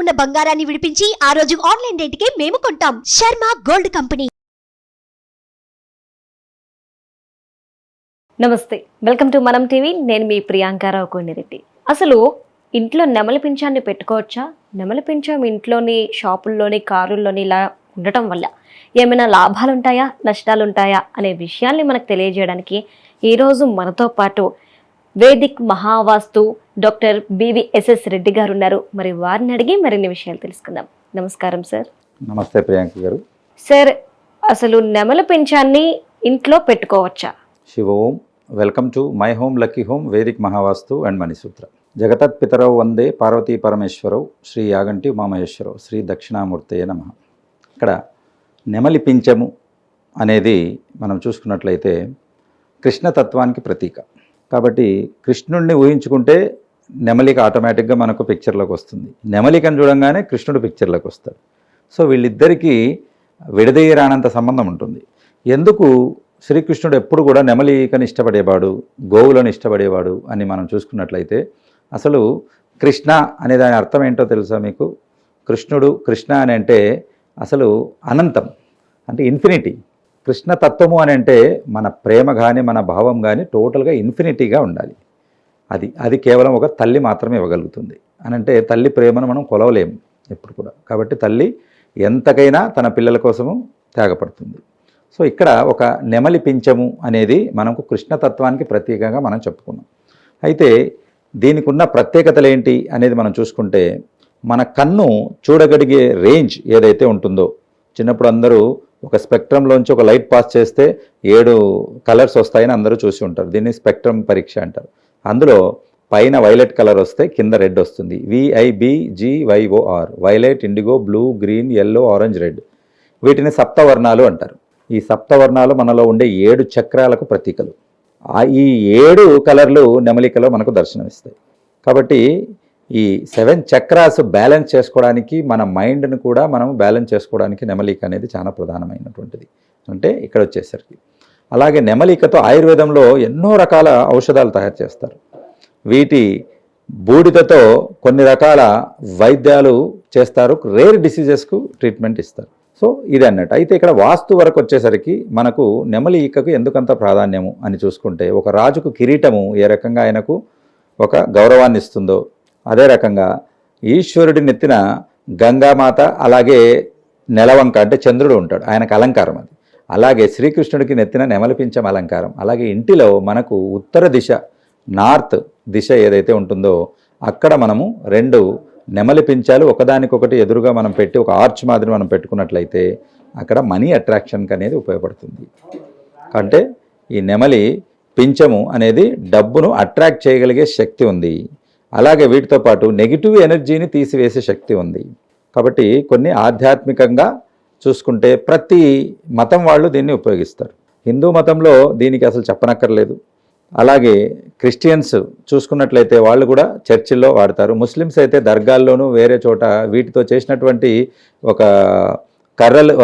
ఉన్న బంగారాన్ని విడిపించి ఆ రోజు ఆన్లైన్ రేటుకే మేము కొంటాం. Sharma gold company. నమస్తే. Welcome to Manam TV. నేను మీ ప్రియాంకారావు కోనిరెడ్డి. అసలు ఇంట్లో నెమలి పింఛాన్ని పెట్టుకోవచ్చా? నెమలి పింఛం ఇంట్లోని షాపుల్లోని కారుల్లోని ఇలా ఉండటం వల్ల ఏమైనా లాభాలుంటాయా? నష్టాలుంటాయా? అనే విషయాల్ని మనకు తెలియజేయడానికి ఈరోజు మనతో పాటు Vedic Mahavastu doctor BVSS Reddy గారు ఉన్నారు. మరి వారిని అడిగి మరిన్ని విషయాలు తెలుసుకుందాం. నమస్కారం సార్. నమస్తే ప్రియాంక గారు. సార్ అసలు నెమలి పింఛాన్ని ఇంట్లో పెట్టుకోవచ్చా? Shiva Om. Welcome to my home lucky home Vedic Mahavastu and Manisutra. జగతత్ పితరవు వందే పార్వతీ పరమేశ్వరవు శ్రీ యాగంటి ఉమామహేశ్వరవు శ్రీ దక్షిణామూర్తయ నమ. ఇక్కడ నెమలి పించము అనేది మనం చూసుకున్నట్లయితే కృష్ణతత్వానికి ప్రతీక. కాబట్టి కృష్ణుడిని ఊహించుకుంటే నెమలిక ఆటోమేటిక్గా మనకు పిక్చర్లోకి వస్తుంది. నెమలికను చూడంగానే కృష్ణుడు పిక్చర్లోకి వస్తాడు. సో వీళ్ళిద్దరికీ విడదీయరానంత సంబంధం ఉంటుంది. ఎందుకు శ్రీకృష్ణుడు ఎప్పుడు కూడా నెమలికని ఇష్టపడేవాడు గోవులను ఇష్టపడేవాడు అని మనం చూసుకున్నట్లయితే అసలు కృష్ణ అనే దాని అర్థం ఏంటో తెలుసా మీకు? కృష్ణుడు కృష్ణ అని అంటే అసలు అనంతం అంటే ఇన్ఫినిటీ కృష్ణతత్వము అని అంటే మన ప్రేమ కానీ మన భావం కానీ టోటల్గా ఇన్ఫినిటీగా ఉండాలి. అది అది కేవలం ఒక తల్లి మాత్రమే ఇవ్వగలుగుతుంది. అని అంటే తల్లి ప్రేమను మనం కొలవలేము ఎప్పుడు కూడా. కాబట్టి తల్లి ఎంతకైనా తన పిల్లల కోసము త్యాగపడుతుంది. సో ఇక్కడ ఒక నెమలి పించము అనేది మనకు కృష్ణతత్వానికి ప్రత్యేకంగా మనం చెప్పుకున్నాం. అయితే దీనికి ఉన్న ప్రత్యేకతలు ఏంటి అనేది మనం చూసుకుంటే మన కన్ను చూడగలిగే రేంజ్ ఏదైతే ఉంటుందో చిన్నప్పుడు అందరూ ఒక స్పెక్ట్రంలోంచి ఒక లైట్ పాస్ చేస్తే ఏడు కలర్స్ వస్తాయని అందరూ చూసి ఉంటారు. దీన్ని స్పెక్ట్రమ్ పరీక్ష అంటారు. అందులో పైన వైలెట్ కలర్ వస్తే కింద రెడ్ వస్తుంది. VIBGYOR violet indigo blue green yellow orange red వీటిని సప్తవర్ణాలు అంటారు. ఈ సప్తవర్ణాలు మనలో ఉండే ఏడు చక్రాలకు ప్రతీకలు. ఈ ఏడు కలర్లు నెమలికలో మనకు దర్శనమిస్తాయి. కాబట్టి ఈ సెవెన్ చక్రాస్ బ్యాలెన్స్ చేసుకోవడానికి మన మైండ్ను కూడా మనం బ్యాలెన్స్ చేసుకోవడానికి నెమలిక అనేది చాలా ప్రధానమైనటువంటిది. అంటే ఇక్కడ వచ్చేసరికి అలాగే నెమలికతో ఆయుర్వేదంలో ఎన్నో రకాల ఔషధాలు తయారు చేస్తారు. వీటి బూడిదతో కొన్ని రకాల వైద్యాలు చేస్తారు. రేర్ డిసీజెస్కు ట్రీట్మెంట్ ఇస్తారు. సో ఇది అన్నట్టు. అయితే ఇక్కడ వాస్తు వరకు వచ్చేసరికి మనకు నెమలి ఈకకు ఎందుకంత ప్రాధాన్యము అని చూసుకుంటే ఒక రాజుకు కిరీటము ఏ రకంగా ఆయనకు ఒక గౌరవాన్ని ఇస్తుందో అదే రకంగా ఈశ్వరుడి నెత్తిన గంగామాత అలాగే నెలవంక అంటే చంద్రుడు ఉంటాడు. ఆయనకు అలంకారం అది. అలాగే శ్రీకృష్ణుడికి నెత్తిన నెమలిపించం అలంకారం. అలాగే ఇంటిలో మనకు ఉత్తర దిశ నార్త్ దిశ ఏదైతే ఉంటుందో అక్కడ మనము రెండు నెమలి పించాలు ఒకదానికొకటి ఎదురుగా మనం పెట్టి ఒక ఆర్చ్ మాదిరి మనం పెట్టుకున్నట్లయితే అక్కడ మనీ అట్రాక్షన్కి అనేది ఉపయోగపడుతుంది. అంటే ఈ నెమలి పించము అనేది డబ్బును అట్రాక్ట్ చేయగలిగే శక్తి ఉంది. అలాగే వీటితో పాటు నెగిటివ్ ఎనర్జీని తీసివేసే శక్తి ఉంది. కాబట్టి కొన్ని ఆధ్యాత్మికంగా చూసుకుంటే ప్రతి మతం వాళ్ళు దీన్ని ఉపయోగిస్తారు. హిందూ మతంలో దీనికి అసలు చెప్పనక్కర్లేదు. అలాగే క్రిస్టియన్స్ చూసుకున్నట్లయితే వాళ్ళు కూడా చర్చిల్లో వాడతారు. ముస్లిమ్స్ అయితే దర్గాల్లోనూ వేరే చోట వీటితో చేసినటువంటి ఒక కర్రలు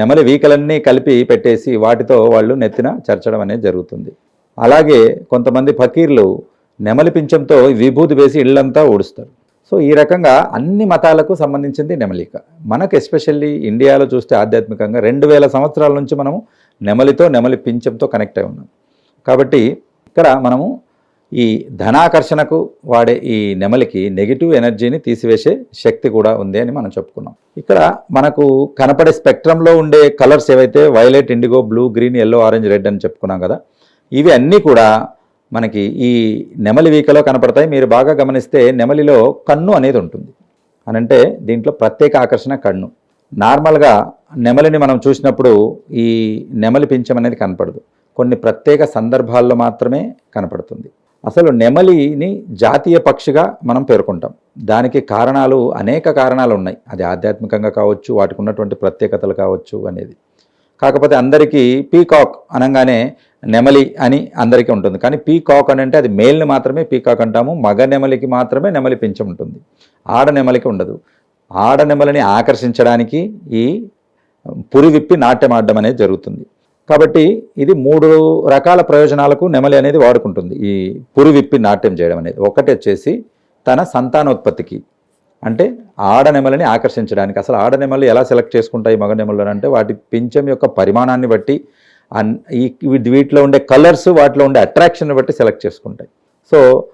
నెమలి వీకలన్నీ కలిపి పెట్టేసి వాటితో వాళ్ళు నెత్తిన చర్చడం అనేది జరుగుతుంది. అలాగే కొంతమంది ఫకీర్లు నెమలి పింఛంతో విభూతి వేసి ఇళ్ళంతా ఊడుస్తారు. సో ఈ రకంగా అన్ని మతాలకు సంబంధించింది నెమలిక. మనకు ఎస్పెషల్లీ ఇండియాలో చూస్తే ఆధ్యాత్మికంగా రెండు వేల సంవత్సరాల నుంచి మనము నెమలితో నెమలి పింఛంతో కనెక్ట్ అయి ఉన్నాం. కాబట్టి ఇక్కడ మనము ఈ ధనాకర్షణకు వాడే ఈ నెమలికి నెగిటివ్ ఎనర్జీని తీసివేసే శక్తి కూడా ఉంది అని మనం చెప్పుకున్నాం. ఇక్కడ మనకు కనపడే స్పెక్ట్రంలో ఉండే కలర్స్ ఏవైతే violet indigo blue green yellow orange red అని చెప్పుకున్నాం కదా ఇవి అన్నీ కూడా మనకి ఈ నెమలి వీకలో కనపడతాయి. మీరు బాగా గమనిస్తే నెమలిలో కన్ను అనేది ఉంటుంది. అనంటే దీంట్లో ప్రత్యేక ఆకర్షణ కన్ను. నార్మల్గా నెమలిని మనం చూసినప్పుడు ఈ నెమలి పింఛం అనేది కనపడదు. కొన్ని ప్రత్యేక సందర్భాల్లో మాత్రమే కనపడుతుంది. అసలు నెమలిని జాతీయ పక్షిగా మనం పేర్కొంటాం. దానికి కారణాలు అనేక కారణాలు ఉన్నాయి. అది ఆధ్యాత్మికంగా కావచ్చు వాటికి ఉన్నటువంటి ప్రత్యేకతలు కావచ్చు అనేది. కాకపోతే అందరికీ పీకాక్ అనగానే నెమలి అని అందరికీ ఉంటుంది. కానీ పీకాక్ అని అంటే అది మేల్ని మాత్రమే పీకాక్ అంటాము మగ నెమలికి మాత్రమే నెమలి పింఛం ఉంటుంది. ఆడ నెమలికి ఉండదు. ఆడ నెమలిని ఆకర్షించడానికి ఈ పురి విప్పి నాట్యం ఆడడం అనేది జరుగుతుంది. కాబట్టి ఇది మూడు రకాల ప్రయోజనాలకు నెమలి అనేది వాడుకుంటుంది. ఈ పురి విప్పి నాట్యం చేయడం అనేది. ఒకటి వచ్చేసి తన సంతానోత్పత్తికి. అంటే ఆడనెమలని ఆకర్షించడానికి. అసలు ఆడనెమలు ఎలా సెలెక్ట్ చేసుకుంటాయి మగ నెమలు అంటే వాటి పింఛం యొక్క పరిమాణాన్ని బట్టి అన్- ఈ వీటిలో ఉండే కలర్స్ వాటిలో ఉండే అట్రాక్షన్ బట్టి సెలెక్ట్ చేసుకుంటాయి. సో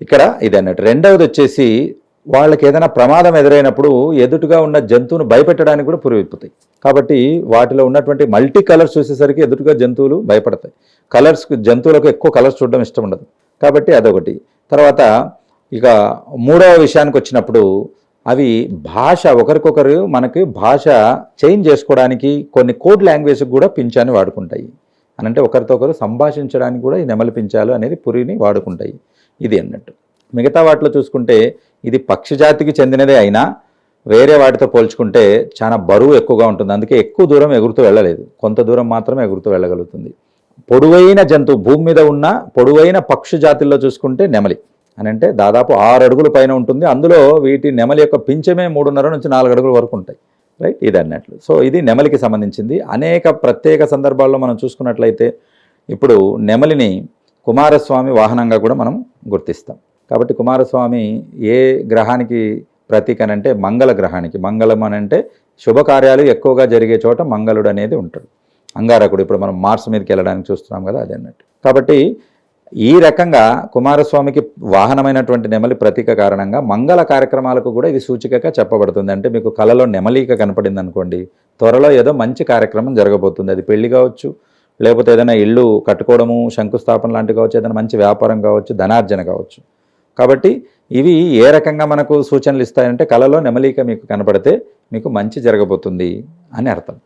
ఇక్కడ ఇది అన్నట్టు. రెండవది వచ్చేసి వాళ్ళకి ఏదైనా ప్రమాదం ఎదురైనప్పుడు ఎదుటుగా ఉన్న జంతువును భయపెట్టడానికి కూడా పురివిప్పుతాయి కాబట్టి వాటిలో ఉన్నటువంటి మల్టీ కలర్స్ చూసేసరికి ఎదుటుగా జంతువులు భయపడతాయి. కలర్స్ జంతువులకు ఎక్కువ కలర్స్ చూడడం ఇష్టం ఉండదు. కాబట్టి అదొకటి. తర్వాత ఇక మూడవ విషయానికి వచ్చినప్పుడు అవి భాష ఒకరికొకరు మనకి భాష చేంజ్ చేసుకోవడానికి కొన్ని కోడ్ లాంగ్వేజ్ కూడా పింఛాన్ని వాడుకుంటాయి. అని అంటే ఒకరితో ఒకరు సంభాషించడానికి కూడా ఈ నెమలి పింఛాలు అనేది పురిని వాడుకుంటాయి. ఇది అన్నట్టు. మిగతా వాటిలో చూసుకుంటే ఇది పక్షి జాతికి చెందినదే అయినా వేరే వాటితో పోల్చుకుంటే చాలా బరువు ఎక్కువగా ఉంటుంది. అందుకే ఎక్కువ దూరం ఎగురుతూ వెళ్ళలేదు. కొంత దూరం మాత్రమే ఎగురుతూ వెళ్ళగలుగుతుంది. పొడవైన జంతువు భూమి మీద ఉన్న పొడవైన పక్షి జాతుల్లో చూసుకుంటే నెమలి. అని అంటే దాదాపు ఆరు అడుగుల పైన ఉంటుంది. అందులో వీటి నెమలి యొక్క పింఛమే మూడున్నర నుంచి నాలుగు అడుగుల వరకు ఉంటాయి. రైట్ ఇది అన్నట్లు. సో ఇది నెమలికి సంబంధించింది. అనేక ప్రత్యేక సందర్భాల్లో మనం చూసుకున్నట్లయితే ఇప్పుడు నెమలిని కుమారస్వామి వాహనంగా కూడా మనం గుర్తిస్తాం. కాబట్టి కుమారస్వామి ఏ గ్రహానికి ప్రతీక అని అంటే మంగళ గ్రహానికి. మంగళం అని అంటే శుభకార్యాలు ఎక్కువగా జరిగే చోట మంగళుడు అనేది ఉంటాడు. అంగారకుడు ఇప్పుడు మనం మార్స్ మీదకి వెళ్ళడానికి చూస్తున్నాం కదా అది అన్నట్టు. కాబట్టి ఈ రకంగా కుమారస్వామికి వాహనమైనటువంటి నెమలి ప్రతీక కారణంగా మంగళ కార్యక్రమాలకు కూడా ఇది సూచికగా చెప్పబడుతుంది. అంటే మీకు కళలో నెమలిక కనపడింది అనుకోండి త్వరలో ఏదో మంచి కార్యక్రమం జరగబోతుంది. అది పెళ్ళి కావచ్చు లేకపోతే ఏదైనా ఇల్లు కట్టుకోవడము శంకుస్థాపన లాంటివి కావచ్చు ఏదైనా మంచి వ్యాపారం కావచ్చు ధనార్జన కావచ్చు. కాబట్టి ఇవి ఏ రకంగా మనకు సూచనలు ఇస్తాయంటే కళలో నెమలిక మీకు కనపడితే మీకు మంచి జరగబోతుంది అని అర్థం.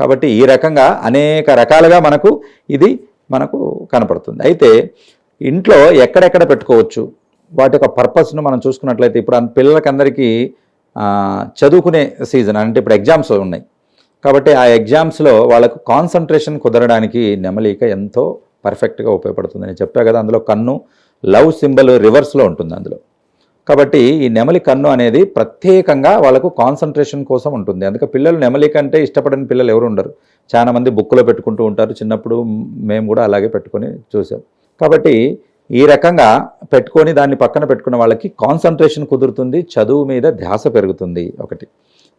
కాబట్టి ఈ రకంగా అనేక రకాలుగా మనకు ఇది మనకు కనపడుతుంది. అయితే ఇంట్లో ఎక్కడెక్కడ పెట్టుకోవచ్చు? వాటి యొక్క పర్పస్ను మనం చూసుకున్నట్లయితే ఇప్పుడు పిల్లలకందరికీ చదువుకునే సీజన్ అంటే ఇప్పుడు ఎగ్జామ్స్ ఉన్నాయి. కాబట్టి ఆ ఎగ్జామ్స్లో వాళ్ళకు కాన్సన్ట్రేషన్ కుదరడానికి నెమలిక ఎంతో పర్ఫెక్ట్గా ఉపయోగపడుతుంది. నేను చెప్పా కదా అందులో కన్ను లవ్ సింబల్ రివర్స్లో ఉంటుంది అందులో. కాబట్టి ఈ నెమలి కన్ను అనేది ప్రత్యేకంగా వాళ్ళకు కాన్సన్ట్రేషన్ కోసం ఉంటుంది. అందుకే పిల్లలు నెమలి కంటే ఇష్టపడని పిల్లలు ఎవరు ఉండరు. చాలామంది బుక్కులో పెట్టుకుంటూ ఉంటారు. చిన్నప్పుడు మేము కూడా అలాగే పెట్టుకొని చూసాం. కాబట్టి ఈ రకంగా పెట్టుకొని దాన్ని పక్కన పెట్టుకున్న వాళ్ళకి కాన్సన్ట్రేషన్ కుదురుతుంది. చదువు మీద ధ్యాస పెరుగుతుంది ఒకటి.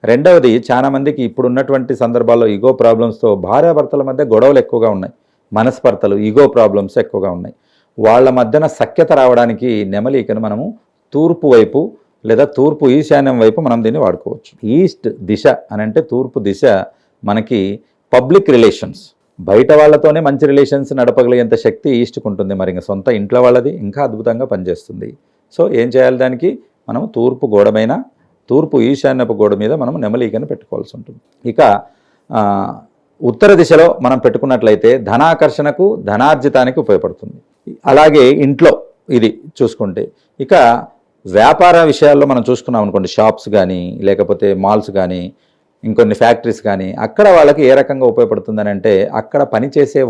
రెండవది చాలా మందికి ఇప్పుడు ఉన్నటువంటి సందర్భాల్లో ఈగో ప్రాబ్లమ్స్తో భార్యాభర్తల మధ్య గొడవలు ఎక్కువగా ఉన్నాయి. మనస్పర్తలు ఈగో ప్రాబ్లమ్స్ ఎక్కువగా ఉన్నాయి. వాళ్ళ మధ్యన సఖ్యత రావడానికి నెమలికను మనము తూర్పు వైపు లేదా తూర్పు ఈశాన్యం వైపు మనం దీన్ని వాడుకోవచ్చు. ఈస్ట్ దిశ అని అంటే తూర్పు దిశ మనకి పబ్లిక్ రిలేషన్స్. బయట వాళ్ళతోనే మంచి రిలేషన్స్ నడపగలిగేంత శక్తి ఈస్ట్కి ఉంటుంది. మరి ఇంకా సొంత ఇంట్లో వాళ్ళది ఇంకా అద్భుతంగా పనిచేస్తుంది. సో ఏం చేయాలి దానికి? మనం తూర్పు గోడమైన తూర్పు ఈశాన్యపు గోడ మీద మనం నెమలీకను పెట్టుకోవాల్సి ఉంటుంది. ఇక ఉత్తర దిశలో మనం పెట్టుకున్నట్లయితే ధనాకర్షణకు ధనార్జితానికి ఉపయోగపడుతుంది. అలాగే ఇంట్లో ఇది చూసుకుంటే. ఇక వ్యాపార విషయాల్లో మనం చూసుకున్నాం అనుకోండి షాప్స్ కానీ లేకపోతే మాల్స్ కానీ ఇంకొన్ని ఫ్యాక్టరీస్ కానీ అక్కడ వాళ్ళకి ఏ రకంగా ఉపయోగపడుతుందని అంటే అక్కడ పనిచేసే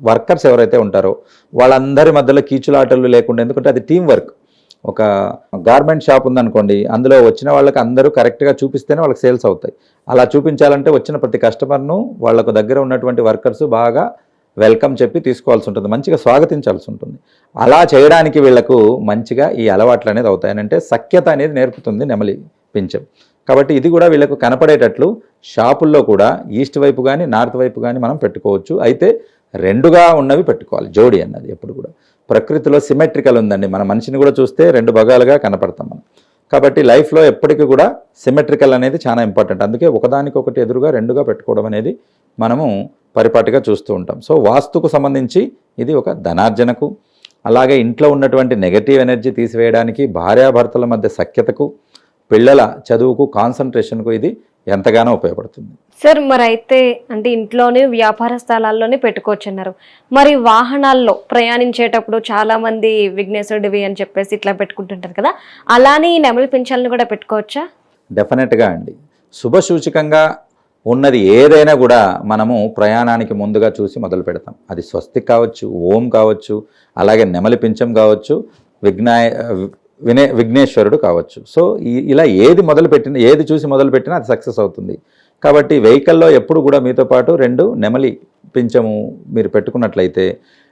వర్కర్స్ ఎవరైతే ఉంటారో వాళ్ళందరి మధ్యలో కీచులాటలు లేకుండా ఎందుకంటే అది టీం వర్క్ ఒక గార్మెంట్ షాప్ ఉందనుకోండి అందులో వచ్చిన వాళ్ళకి అందరూ కరెక్ట్గా చూపిస్తేనే వాళ్ళకి సేల్స్ అవుతాయి. అలా చూపించాలంటే వచ్చిన ప్రతి కస్టమర్ను వాళ్ళకు దగ్గర ఉన్నటువంటి వర్కర్స్ బాగా వెల్కమ్ చెప్పి తీసుకోవాల్సి ఉంటుంది మంచిగా స్వాగతించాల్సి ఉంటుంది. అలా చేయడానికి వీళ్ళకు మంచిగా ఈ అలవాట్లు అనేది అవుతాయి. అంటే సఖ్యత అనేది నేర్పుతుంది నెమలి పింఛం. కాబట్టి ఇది కూడా వీళ్ళకు కనపడేటట్లు షాపుల్లో కూడా ఈస్ట్ వైపు కానీ నార్త్ వైపు కానీ మనం పెట్టుకోవచ్చు. అయితే రెండుగా ఉన్నవి పెట్టుకోవాలి జోడి అన్నది ఎప్పుడు కూడా. ప్రకృతిలో సిమెట్రికల్ ఉందండి. మన మనిషిని కూడా చూస్తే రెండు భాగాలుగా కనపడతాం మనం. కాబట్టి లైఫ్లో ఎప్పటికీ కూడా సిమెట్రికల్ అనేది చాలా ఇంపార్టెంట్ అందుకే ఒకదానికొకటి ఎదురుగా రెండుగా పెట్టుకోవడం అనేది మనము పరిపాటిగా చూస్తూ ఉంటాం. సో వాస్తుకు సంబంధించి ఇది ఒక ధనార్జనకు అలాగే ఇంట్లో ఉన్నటువంటి నెగటివ్ ఎనర్జీ తీసివేయడానికి భార్యాభర్తల మధ్య సఖ్యతకు పిల్లల చదువుకు కాన్సన్ట్రేషన్కు ఇది ఎంతగానో ఉపయోగపడుతుంది. సార్ మరి అయితే అంటే ఇంట్లోనే వ్యాపార స్థలాల్లోనే పెట్టుకోవచ్చు అన్నారు మరి వాహనాల్లో ప్రయాణించేటప్పుడు చాలా మంది విఘ్నేశ్వరుడివి అని చెప్పేసి ఇట్లా పెట్టుకుంటుంటారు కదా అలానే ఈ నెమలి పింఛాలను కూడా పెట్టుకోవచ్చా? డెఫినెట్గా అండి. శుభసూచకంగా ఉన్నది ఏదైనా కూడా మనము ప్రయాణానికి ముందుగా చూసి మొదలు పెడతాం. అది స్వస్తిక్ కావచ్చు ఓం కావచ్చు అలాగే నెమలి పింఛం కావచ్చు విఘ్నాయ వినే విఘ్నేశ్వరుడు కావచ్చు. సో ఇలా ఏది మొదలు పెట్టిన ఏది చూసి మొదలు పెట్టినా అది సక్సెస్ అవుతుంది. కాబట్టి వెహికల్లో ఎప్పుడు కూడా మీతో పాటు రెండు నెమలి పించము మీరు పెట్టుకున్నట్లయితే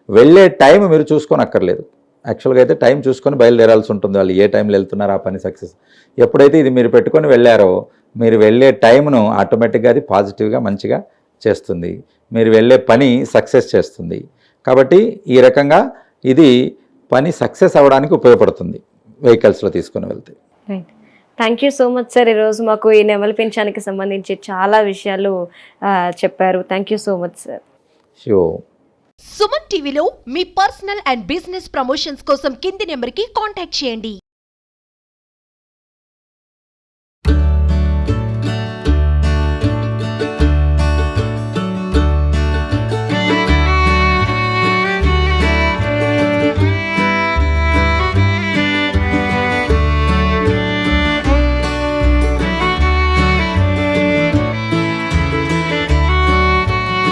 వెళ్ళే టైం మీరు చూసుకొని అక్కర్లేదు యాక్చువల్గా అయితే టైం చూసుకొని బయలుదేరాల్సి ఉంటుంది. వాళ్ళు ఏ టైంలో వెళ్తున్నారో ఆ పని సక్సెస్. ఎప్పుడైతే ఇది మీరు పెట్టుకొని వెళ్ళారో మీరు వెళ్ళే టైంను ఆటోమేటిక్గా అది పాజిటివ్గా మంచిగా చేస్తుంది. మీరు వెళ్ళే పని సక్సెస్ చేస్తుంది. కాబట్టి ఈ రకంగా ఇది పని సక్సెస్ అవ్వడానికి ఉపయోగపడుతుంది వెహికల్స్లో తీసుకొని వెళ్తే. Right thank you so much sir ఈరోజు మాకు ఈ నెమలి పింఛానికి సంబంధించి చాలా విషయాలు చెప్పారు. Thank you so much sir show Suman టీవీలో మీ పర్సనల్ అండ్ బిజినెస్ ప్రమోషన్స్ కోసం కింది నెంబర్కి కాంటాక్ట్ చేయండి.